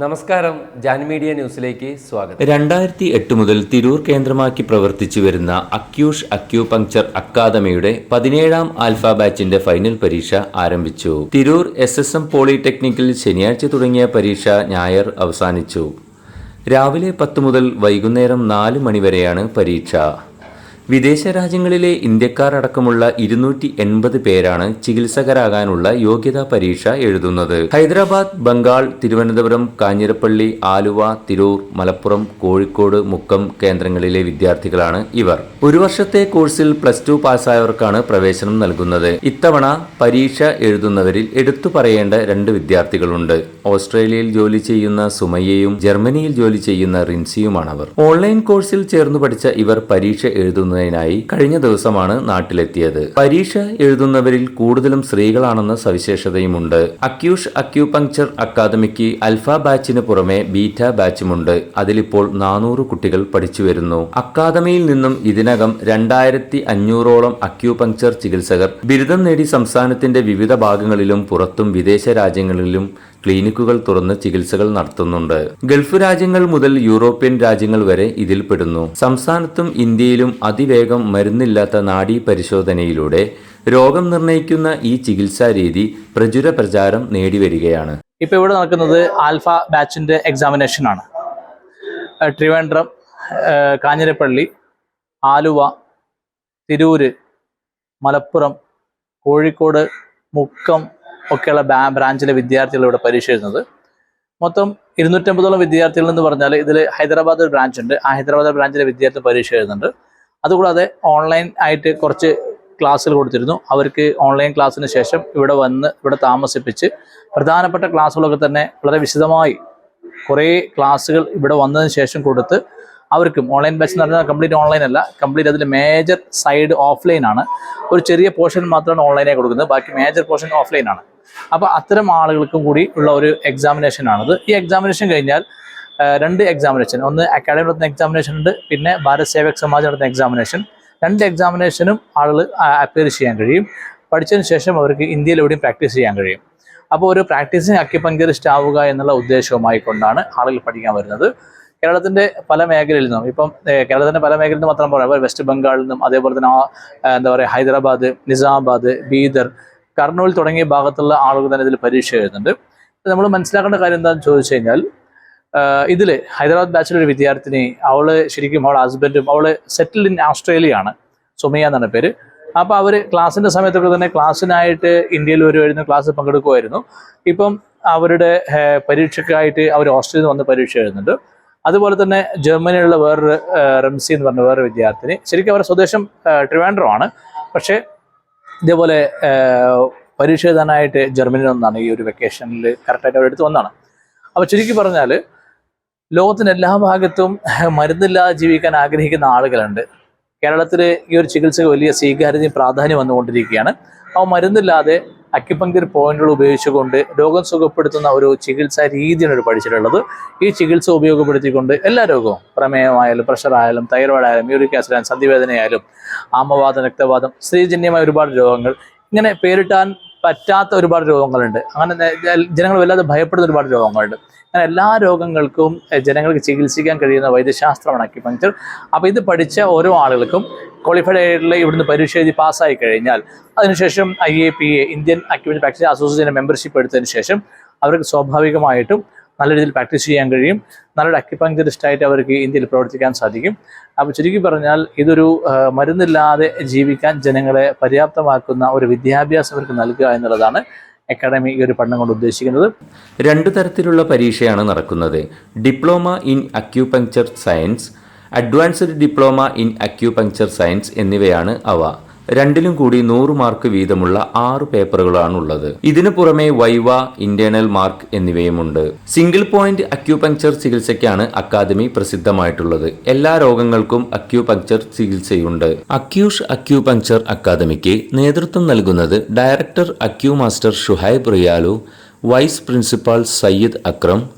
നമസ്കാരം ജാൻ മീഡിയ ന്യൂസിലേക്ക് സ്വാഗതം. രണ്ടായിരത്തി എട്ട് മുതൽ തിരൂർ കേന്ദ്രമാക്കി പ്രവർത്തിച്ചു വരുന്ന അക്യൂഷ് അക്യൂപങ്ചർ അക്കാദമിയുടെ പതിനേഴാം ആൽഫ ബാച്ചിന്റെ ഫൈനൽ പരീക്ഷ ആരംഭിച്ചു. തിരൂർ എസ് എസ് എം പോളിടെക്നിക്കിൽ ശനിയാഴ്ച തുടങ്ങിയ പരീക്ഷ ഞായർ അവസാനിച്ചു. രാവിലെ പത്ത് മുതൽ വൈകുന്നേരം നാല് മണിവരെയാണ് പരീക്ഷ. വിദേശ രാജ്യങ്ങളിലെ ഇന്ത്യക്കാർ അടക്കമുള്ള ഇരുന്നൂറ്റി എൺപത് പേരാണ് ചികിത്സകരാകാനുള്ള യോഗ്യതാ പരീക്ഷ എഴുതുന്നത്. ഹൈദരാബാദ് ബംഗാൾ തിരുവനന്തപുരം കാഞ്ഞിരപ്പള്ളി ആലുവ തിരൂർ മലപ്പുറം കോഴിക്കോട് മുക്കം കേന്ദ്രങ്ങളിലെ വിദ്യാർത്ഥികളാണ് ഇവർ. ഒരു വർഷത്തെ കോഴ്സിൽ പ്ലസ് ടു പാസ്സായവർക്കാണ് പ്രവേശനം നൽകുന്നത്. ഇത്തവണ പരീക്ഷ എഴുതുന്നവരിൽ എടുത്തു പറയേണ്ട രണ്ട് വിദ്യാർത്ഥികളുണ്ട്. ഓസ്ട്രേലിയയിൽ ജോലി ചെയ്യുന്ന സുമയ്യയും ജർമ്മനിയിൽ ജോലി ചെയ്യുന്ന റിൻസിയുമാണ് അവർ ഓൺലൈൻ കോഴ്സിൽ ചേർന്ന് പഠിച്ച ഇവർ പരീക്ഷ എഴുതുന്നതിനായി കഴിഞ്ഞ ദിവസമാണ് നാട്ടിലെത്തിയത്. പരീക്ഷ എഴുതുന്നവരിൽ കൂടുതലും സ്ത്രീകളാണെന്ന സവിശേഷതയുമുണ്ട്. അക്യൂഷ് അക്യൂപങ്ചർ അക്കാദമിക്ക് അൽഫ ബാച്ചിന് പുറമെ ബീറ്റ ബാച്ചുമുണ്ട്. അതിലിപ്പോൾ നാനൂറ് കുട്ടികൾ പഠിച്ചു വരുന്നു. അക്കാദമിയിൽ നിന്നും ഇതിനകം രണ്ടായിരത്തി അഞ്ഞൂറോളം അക്യൂപങ്ചർ ചികിത്സകർ ബിരുദം നേടി സംസ്ഥാനത്തിന്റെ വിവിധ ഭാഗങ്ങളിലും പുറത്തും വിദേശ രാജ്യങ്ങളിലും ക്ലിനിക്കുകൾ തുറന്ന് ചികിത്സകൾ നടത്തുന്നുണ്ട്. ഗൾഫ് രാജ്യങ്ങൾ മുതൽ യൂറോപ്യൻ രാജ്യങ്ങൾ വരെ ഇതിൽ പെടുന്നു സംസ്ഥാനത്തും ഇന്ത്യയിലും അതിവേഗം മരുന്നില്ലാത്ത നാഡീ പരിശോധനയിലൂടെ രോഗം നിർണയിക്കുന്ന ഈ ചികിത്സാ രീതി പ്രചുര പ്രചാരം നേടിവരികയാണ്. ഇപ്പൊ ഇവിടെ നടക്കുന്നത് ആൽഫ ബാച്ചിന്റെ എക്സാമിനേഷൻ ആണ്. ട്രിവാൻഡ്രം കാഞ്ഞിരപ്പള്ളി ആലുവ തിരൂര് മലപ്പുറം കോഴിക്കോട് മുക്കം ഒക്കെയുള്ള ബ്രാഞ്ചിലെ വിദ്യാർത്ഥികൾ ഇവിടെ പരീക്ഷ എഴുതുന്നത്. മൊത്തം ഇരുന്നൂറ്റമ്പതോളം വിദ്യാർത്ഥികൾ എന്ന് പറഞ്ഞാൽ ഇതിൽ ഹൈദരാബാദ് ഒരു ബ്രാഞ്ച് ഉണ്ട്. ആ ഹൈദരാബാദ് ബ്രാഞ്ചിലെ വിദ്യാർത്ഥി പരീക്ഷ എഴുതുന്നുണ്ട്. അതുകൂടാതെ ഓൺലൈൻ ആയിട്ട് കുറച്ച് ക്ലാസ്സുകൾ കൊടുത്തിരുന്നു. അവർക്ക് ഓൺലൈൻ ക്ലാസ്സിന് ശേഷം ഇവിടെ വന്ന് ഇവിടെ താമസിപ്പിച്ച് പ്രധാനപ്പെട്ട ക്ലാസ്സുകളൊക്കെ തന്നെ വളരെ വിശദമായി കുറേ ക്ലാസ്സുകൾ ഇവിടെ വന്നതിന് ശേഷം കൊടുത്ത് അവർക്കും ഓൺലൈൻ ബാച്ച് എന്ന് പറഞ്ഞാൽ കംപ്ലീറ്റ് ഓൺലൈൻ അല്ല കംപ്ലീറ്റ് അതിൽ മേജർ സൈഡ് ഓഫ്ലൈൻ ആണ്. ഒരു ചെറിയ പോർഷൻ മാത്രമാണ് ഓൺലൈനായി കൊടുക്കുന്നത് ബാക്കി മേജർ പോർഷൻ ഓഫ്ലൈൻ ആണ്. അപ്പോൾ അത്തരം ആളുകൾക്കും കൂടി ഉള്ള ഒരു എക്സാമിനേഷൻ ആണിത്. ഈ എക്സാമിനേഷൻ കഴിഞ്ഞാൽ രണ്ട് എക്സാമിനേഷൻ ഒന്ന് അക്കാഡമി നടത്തുന്ന എക്സാമിനേഷൻ ഉണ്ട് പിന്നെ ഭാരത് സേവക് സമാജ് നടത്തുന്ന എക്സാമിനേഷൻ രണ്ട് എക്സാമിനേഷനും ആളുകൾ അപ്പിയർ ചെയ്യാൻ കഴിയും. പഠിച്ചതിന് ശേഷം അവർക്ക് ഇന്ത്യയിൽ എവിടെയും പ്രാക്ടീസ് ചെയ്യാൻ കഴിയും. അപ്പോൾ ഒരു പ്രാക്ടീസിങ് അക്യുപങ്ക്ചറിസ്റ്റ് ആവുക എന്നുള്ള ഉദ്ദേശവുമായി കൊണ്ടാണ് ആളുകൾ പഠിക്കാൻ വരുന്നത്. കേരളത്തിന്റെ പല മേഖലയിൽ നിന്നും ഇപ്പം കേരളത്തിന്റെ പല മേഖലയിൽ നിന്നും മാത്രം പറയാം. വെസ്റ്റ് ബംഗാളിൽ നിന്നും അതേപോലെ തന്നെ എന്താ പറയുക ഹൈദരാബാദ് നിസാമാബാദ് ബീദർ കർണൂൽ തുടങ്ങിയ ഭാഗത്തുള്ള ആളുകൾ തന്നെ ഇതിൽ പരീക്ഷ എഴുതുന്നുണ്ട്. നമ്മൾ മനസ്സിലാക്കേണ്ട കാര്യം എന്താണെന്ന് ചോദിച്ചു കഴിഞ്ഞാൽ ഇതിൽ ഹൈദരാബാദ് ബാച്ചിലൊരു വിദ്യാർത്ഥിനി അവൾ ശരിക്കും അവളെ ഹസ്ബൻഡും അവൾ സെറ്റിൽഡ് ഇൻ ഓസ്ട്രേലിയ ആണ് സുമയ്യ എന്നാണ് പേര്. അപ്പൊ അവർ ക്ലാസ്സിന്റെ സമയത്തൊക്കെ തന്നെ ക്ലാസ്സിനായിട്ട് ഇന്ത്യയിൽ വരുമായിരുന്നു ക്ലാസ് പങ്കെടുക്കുമായിരുന്നു. ഇപ്പം അവരുടെ പരീക്ഷയ്ക്കായിട്ട് അവർ ഓസ്ട്രേലിയയിൽ വന്ന് പരീക്ഷ എഴുതുന്നുണ്ട്. അതുപോലെ തന്നെ ജർമ്മനിയിലുള്ള വേറൊരു റംസി എന്ന് പറഞ്ഞ വേറൊരു വിദ്യാർത്ഥിനി. ശരിക്കും അവരുടെ സ്വദേശം ട്രിവാൻഡ്രമാണ്. പക്ഷേ ഇതേപോലെ പരീക്ഷ എഴുതാനായിട്ട് ജർമ്മനിയിൽ നിന്നാണ് ഈ ഒരു വെക്കേഷനിൽ കറക്റ്റായിട്ട് അവരെടുത്ത് വന്നതാണ്. അപ്പോൾ ചുരുക്കി പറഞ്ഞാൽ ലോകത്തിന്റെ എല്ലാ ഭാഗത്തും മരുന്നില്ലാതെ ജീവിക്കാൻ ആഗ്രഹിക്കുന്ന ആളുകളുണ്ട്. കേരളത്തിൽ ഈ ഒരു ചികിത്സക്ക് വലിയ സ്വീകാര്യതയും പ്രാധാന്യം വന്നുകൊണ്ടിരിക്കുകയാണ്. ആ മരുന്നില്ലാതെ അക്യുപങ്ക്ചർ പോയിന്റുകൾ ഉപയോഗിച്ചുകൊണ്ട് രോഗം സുഖപ്പെടുത്തുന്ന ഒരു ചികിത്സാ രീതിയാണ് ഒരു പഠിച്ചിട്ടുള്ളത്. ഈ ചികിത്സ ഉപയോഗപ്പെടുത്തിക്കൊണ്ട് എല്ലാ രോഗവും പ്രമേയമായാലും പ്രഷറായാലും തൈറോയിഡ് ആയാലും യൂറിക് ആസിഡ് ആയാലും സന്ധിവേദനയായാലും ആമവാദം രക്തവാദം സ്ത്രീജന്യമായ ഒരുപാട് രോഗങ്ങൾ ഇങ്ങനെ പേരിട്ടാൻ പറ്റാത്ത ഒരുപാട് രോഗങ്ങളുണ്ട്. അങ്ങനെ ജനങ്ങൾ വല്ലാതെ ഭയപ്പെടുന്ന ഒരുപാട് രോഗങ്ങളുണ്ട്. അങ്ങനെ എല്ലാ രോഗങ്ങൾക്കും ജനങ്ങൾക്ക് ചികിത്സിക്കാൻ കഴിയുന്ന വൈദ്യശാസ്ത്രമാണ് അക്യുപങ്ക്ചർ അപ്പോൾ ഇത് പഠിച്ച ഓരോ ആളുകൾക്കും ക്വാളിഫൈഡ് ആയിട്ടുള്ള ഇവിടുന്ന് പരീക്ഷ എഴുതി പാസ്സായി കഴിഞ്ഞാൽ അതിനുശേഷം I A P A Indian acupuncture practice association membership എടുത്തതിന് ശേഷം അവർക്ക് സ്വാഭാവികമായിട്ടും നല്ല രീതിയിൽ പ്രാക്ടീസ് ചെയ്യാൻ കഴിയും. നല്ലൊരു അക്യുപങ്ക്ചറിസ്റ്റായിട്ട് അവർക്ക് ഇന്ത്യയിൽ പ്രവർത്തിക്കാൻ സാധിക്കും. അപ്പോൾ ചുരുക്കി പറഞ്ഞാൽ ഇതൊരു മരുന്നില്ലാതെ ജീവിക്കാൻ ജനങ്ങളെ പര്യാപ്തമാക്കുന്ന ഒരു വിദ്യാഭ്യാസം അവർക്ക് നൽകുക എന്നുള്ളതാണ് അക്കാഡമി ഈ ഒരു പഠനം കൊണ്ട് ഉദ്ദേശിക്കുന്നത്. രണ്ടു തരത്തിലുള്ള പരീക്ഷയാണ് നടക്കുന്നത്. Diploma in acupuncture science advanced diploma in acupuncture science എന്നിവയാണ് അവ. രണ്ടിലും കൂടി നൂറ് മാർക്ക് വീതമുള്ള ആറ് പേപ്പറുകളാണുള്ളത്. ഇതിനു പുറമെ വൈവ ഇന്റേണൽ മാർക്ക് എന്നിവയുമുണ്ട്. സിംഗിൾ പോയിന്റ് അക്യൂപങ്ക്ചർ ചികിത്സയ്ക്കാണ് അക്കാദമി പ്രസിദ്ധമായിട്ടുള്ളത്. എല്ലാ രോഗങ്ങൾക്കും അക്യൂപങ്ക്ചർ ചികിത്സയുണ്ട്. അക്യൂഷ് അക്യൂപങ്ക്ചർ അക്കാദമിക്ക് നേതൃത്വം നൽകുന്നത് director acu master Shuhaib Riyalu vice principal Sayyid Akram